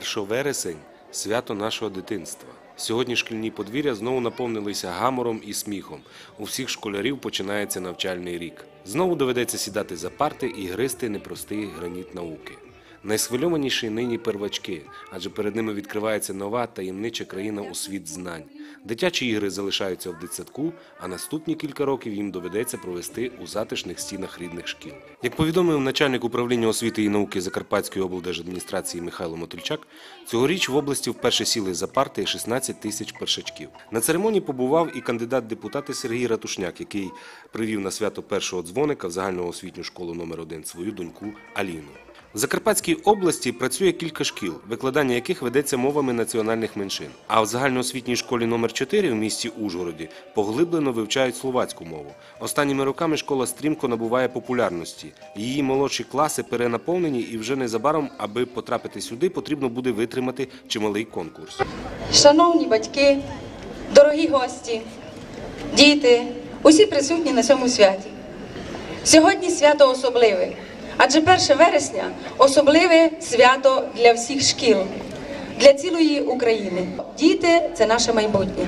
1 вересень свято нашого дитинства. Сьогодні шкільні подвір'я знову наповнилися гамором і сміхом. У всіх школярів починається навчальний рік. Знову доведеться сідати за парти і гризти непростий граніт науки. Найсхвильованіші нині первачки, адже перед ними відкривається нова таємнича країна у світ знань. Дитячі ігри залишаються в дитсадку, а наступні кілька років їм доведеться провести у затишних стінах рідних шкіл. Як повідомив начальник управління освіти і науки Закарпатської облдержадміністрації Михайло Мотильчак, цьогоріч в області вперше сіли за парти 16 тисяч першачків. На церемонії побував і кандидат депутати Сергій Ратушняк, який привів на свято першого дзвоника в загальноосвітню школу номер 1 свою доньку Аліну. В Закарпатській області працює кілька шкіл, викладання яких ведеться мовами національних меншин. А в загальноосвітній школі номер 4 в місті Ужгороді поглиблено вивчають словацьку мову. Останніми роками школа стрімко набуває популярності. Її молодші класи перенаповнені, і вже незабаром, аби потрапити сюди, потрібно буде витримати чималий конкурс. Шановні батьки, дорогі гості, діти, усі присутні на цьому святі. Сьогодні свято особливе, адже 1 вересня особливе свято для всіх шкіл, для цілої України. Діти це наше майбутнє.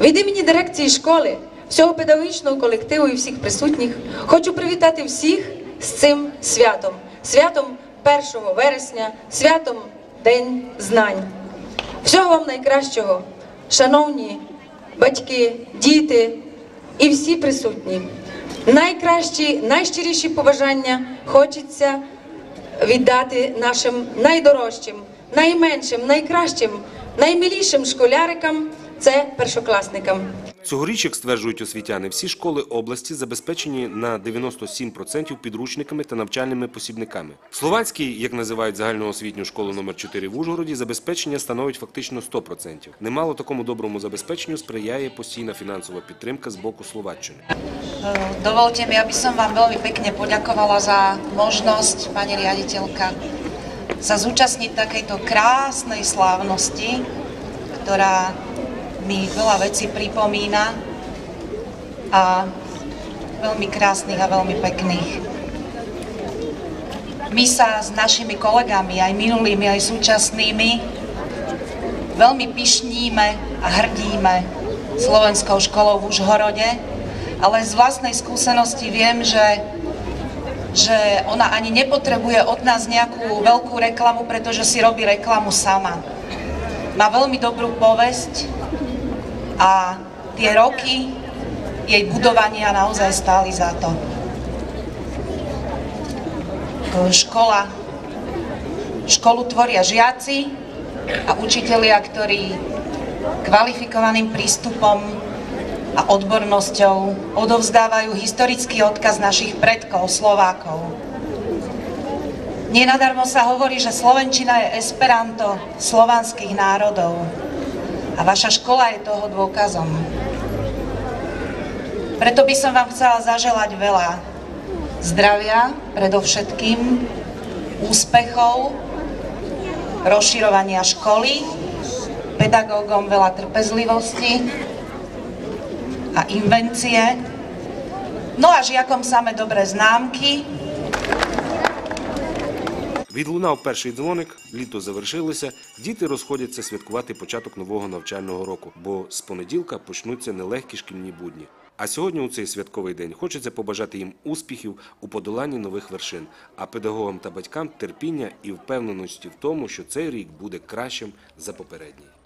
Від імені дирекції школи, всього педагогічного колективу і всіх присутніх хочу привітати всіх з цим святом, святом 1 вересня, святом День знань. Всього вам найкращого, шановні батьки, діти і всі присутні. Найкращі, найщиріші побажання хочеться віддати нашим найдорожчим, найменшим, найкращим, наймилішим школярикам це першокласникам. Цьогоріч, як стверджують освітяни, всі школи області забезпечені на 97% підручниками та навчальними посібниками. Словацький, як називають загальноосвітню школу номер 4 в Ужгороді, забезпечення становить фактично 100%. Немало такому доброму забезпеченню сприяє постійна фінансова підтримка з боку Словаччини. Dovolte mi, aby som vám veľmi pekne poďakovala za možnosť, pani riaditeľka, sa zúčastniť takejto krásnej slávnosti, ktorá mi veľa vecí pripomína a veľmi krásnych a veľmi pekných. My sa s našimi kolegami, aj minulými, aj súčasnými, veľmi pyšníme a hrdíme Slovenskou školou v Užhorode, ale z vlastnej skúsenosti viem, že, že ona ani nepotrebuje od nás nejakú veľkú reklamu, pretože si robí reklamu sama. Má veľmi dobrú povesť a tie roky jej budovania naozaj stáli za to. Škola, školu tvoria žiaci a učitelia, ktorí kvalifikovaným prístupom a odbornosťou odovzdávajú historický odkaz našich predkov, Slovákov. Nenadarmo sa hovorí, že Slovenčina je esperanto slovanských národov a vaša škola je toho dôkazom. Preto by som vám chcela zaželať veľa zdravia, predovšetkým úspechov, rozširovania školy, pedagógom veľa trpezlivosti, a invencie. No a žiakom same dobré známky, Відлунав перший дзвоник, літо завершилося. Діти розходяться святкувати початок нового навчального року, бо з понеділка почнуться нелегкі шкільні будні. А сьогодні у цей святковий день хочеться побажати їм успіхів у подоланні нових вершин, а педагогам та батькам терпіння і впевненості в тому, що цей рік буде кращим за попередній.